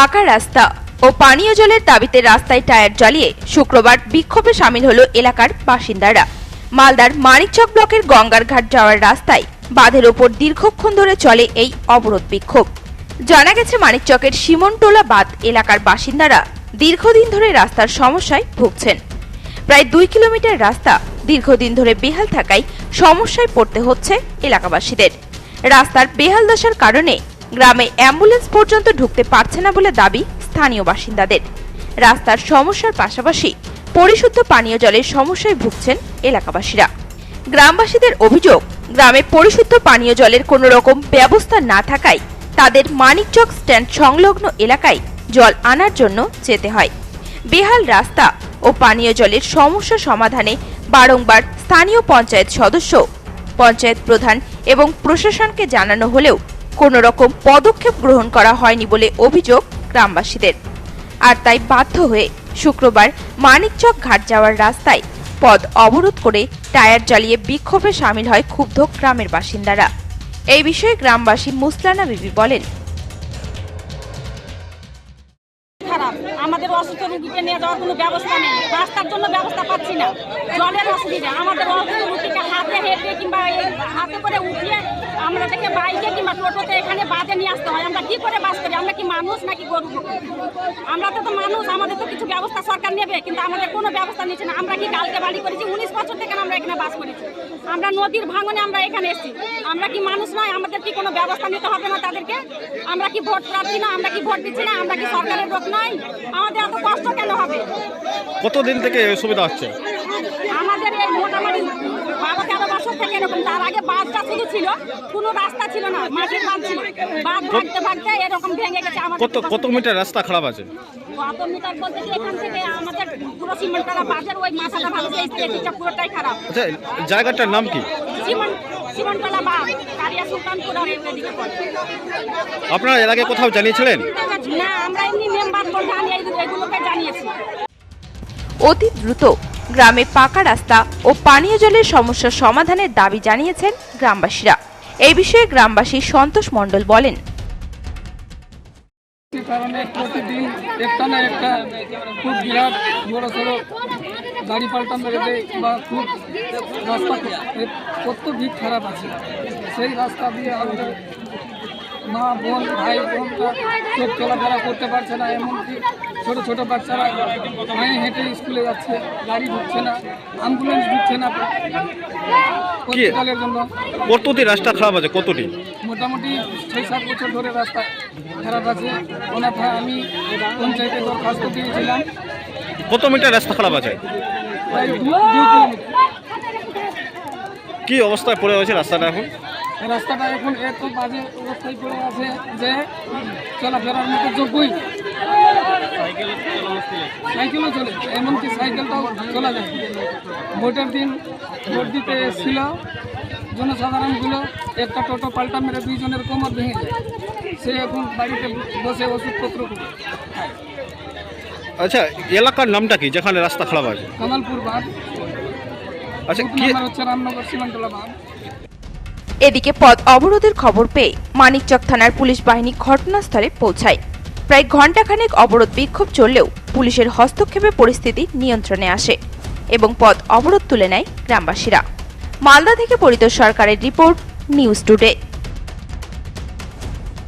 পাকা রাস্তা ও পানীয় জলের দাবিতে রাস্তায় টায়ার জ্বালিয়ে শুক্রবার বিক্ষোভে সামিল হলো এলাকার বাসিন্দারা। মালদার মানিকচক ব্লকের গঙ্গারঘাট যাওয়ার রাস্তায় বাঁধের ওপর দীর্ঘক্ষণ ধরে চলে এই অবরোধ বিক্ষোভ। জানা গেছে, মানিকচকের সিমনটোলা বাঁধ এলাকার বাসিন্দারা দীর্ঘদিন ধরে রাস্তার সমস্যায় ভুগছেন। প্রায় দুই কিলোমিটার রাস্তা দীর্ঘদিন ধরে বেহাল থাকায় সমস্যায় পড়তে হচ্ছে এলাকাবাসীদের। রাস্তার বেহাল দশার কারণে গ্রামে অ্যাম্বুলেন্স পর্যন্ত ঢুকতে পারছে না বলে দাবি স্থানীয় বাসিন্দাদের। রাস্তার সমস্যার পাশাপাশি পরিশুদ্ধ পানীয় জলের সমস্যায় ভুগছেন এলাকাবাসীরা। গ্রামবাসীদের অভিযোগ, গ্রামে পরিশুদ্ধ পানীয় জলের কোনো রকম ব্যবস্থা না থাকায় তাদের মানিকচক স্ট্যান্ড সংলগ্ন এলাকায় জল আনার জন্য যেতে হয়। বেহাল রাস্তা ও পানীয় জলের সমস্যা সমাধানে বারংবার স্থানীয় পঞ্চায়েত সদস্য, পঞ্চায়েত প্রধান এবং প্রশাসনকে জানানো হলেও কোনো রকম পদক্ষেপ গ্রহণ করা হয়নি বলে অভিযোগ গ্রামবাসীদের। আর তাই বাধ্য হয়ে শুক্রবার মানিকচক ঘাট যাওয়ার রাস্তায় পথ অবরোধ করে টায়ার জ্বালিয়ে বিক্ষোভে সামিল হয় ক্ষুব্ধ গ্রামের বাসিন্দারা। এই বিষয়ে গ্রামবাসী মুসলানা বিবি বলেন। আমাদের অসুস্থ রুগীকে নিয়ে যাওয়ার কোনো ব্যবস্থা নেই। রাস্তার জন্য ব্যবস্থা পাচ্ছি না। জলের অসুবিধা। আমাদের অসুস্থ রুগীকে হাতে হেঁটে কিংবা হাতে করে উঠিয়ে আমরা থেকে বাইকে কিংবা টোটোতে এখানে বাদে নিয়ে আসতে হয়। আমরা কি করে বাস করি? আমরা কি মানুষ নাকি গরু? আমরা তো তো মানুষ আমাদের তো কিছু ব্যবস্থা সরকার নেবে কিন্তু আমাদের কোনো ব্যবস্থা নিচ্ছে না। আমরা কি কালকে বাড়ি করেছি? উনিশ বছর থেকে আমরা এখানে বাস করেছি। আমরা নদীর ভাঙনে আমরা এখানে এসেছি। আমরা কি মানুষ নয়? আমাদের কি কোনো ব্যবস্থা নিতে হবে না তাদেরকে? আমরা কি ভোট প্রার্থী না? আমরা কি ভোট দিচ্ছি না? আমরা কি সরকারের লোক নয়? আমাদের এত কষ্ট কেন হবে? কতদিন থেকে এই অসুবিধা হচ্ছে? আমাদের এই মোটামুটি বারো তেরো বছর থেকে এরকম তার আগে বাঁধটা শুধু ছিল কোনো রাস্তা ছিল না মাটির বাঁধ ছিল। বাঁধ ভাগতে ভাগতে এরকম ভেঙে গেছে আমাদের কত কত মিটার রাস্তা খারাপ আছে? কত মিটার বলতে কি এখান থেকে আমাদের পুরো সিমেন্টটা বাজার ওই মাথাটা ভালো এই স্টেশনটা পুরোটাই খারাপ। আচ্ছা জায়গাটার নাম কি? সিমেন্ট সিমেন্টলা বাঁধ কালিয়া সুলতানপুর এদিকে আপনারা এর আগে কোথাও জানিয়েছিলেন? না আমরা এমনি মেম্বার প্রধান এই- জানিয়েছি। অতি দ্রুত গ্রামে পাকা রাস্তা ও পানীয় জলের সমস্যা সমাধানের দাবি জানিয়েছেন গ্রামবাসীরা। এই বিষয়ে গ্রামবাসী সন্তোষ মণ্ডল বলেন। গাড়ি পাল্টানো বা খুব রাস্তা খারাপ আছে। সেই রাস্তা দিয়ে আমাদের মা বোন, ভাই বোনরা সব চলাফেরা করতে পারছে না, এমনকি ছোট ছোট বাচ্চারা পায়ে হেঁটে স্কুলে যাচ্ছে গাড়ি ঢুকছে না অ্যাম্বুলেন্স ঢুকছে না। হসপিটালের জন্য কতটি রাস্তা খারাপ আছে? কতটি? মোটামুটি ছয় সাত বছর ধরে রাস্তা খারাপ আছে। ওনাথা আমি পঞ্চায়েতে দরখাস্ত দিয়েছিলাম। কত মিটার রাস্তা খারাপ আছে? কি অবস্থায় পড়ে আছে রাস্তাটা এখন? রাস্তাটা এখন এত বাজে অবস্থায় পড়ে আছে যে চলাফেরার মতো যোগ্যই। সাইকেলও চলে এমনকি সাইকেলটাও চলা যায়। ভোটের দিন ভোট দিতে এসেছিল জনসাধারণগুলো একটা টোটো পাল্টা মেরে দুইজনের কোমর ভেঙে যায়। সে এখন বাড়িতে বসে ওষুধপত্র খায়। আচ্ছা এলাকার নামটা কি? যেখানে রাস্তা খারাপ আছে। কামালপুর বাঁধ। আচ্ছা কি হচ্ছে রামনগর সীমান্তলা বাঁধ। এদিকে পথ অবরোধের খবর পেয়ে মানিকচক থানার পুলিশ বাহিনী ঘটনাস্থলে পৌঁছায়। প্রায় ঘণ্টাখানেক অবরোধ বিক্ষোভ চললেও পুলিশের হস্তক্ষেপে পরিস্থিতি নিয়ন্ত্রণে আসে এবং পথ অবরোধ তুলে নেয় গ্রামবাসীরা। মালদা থেকে পরিত সরকারের রিপোর্ট, নিউজ টুডে।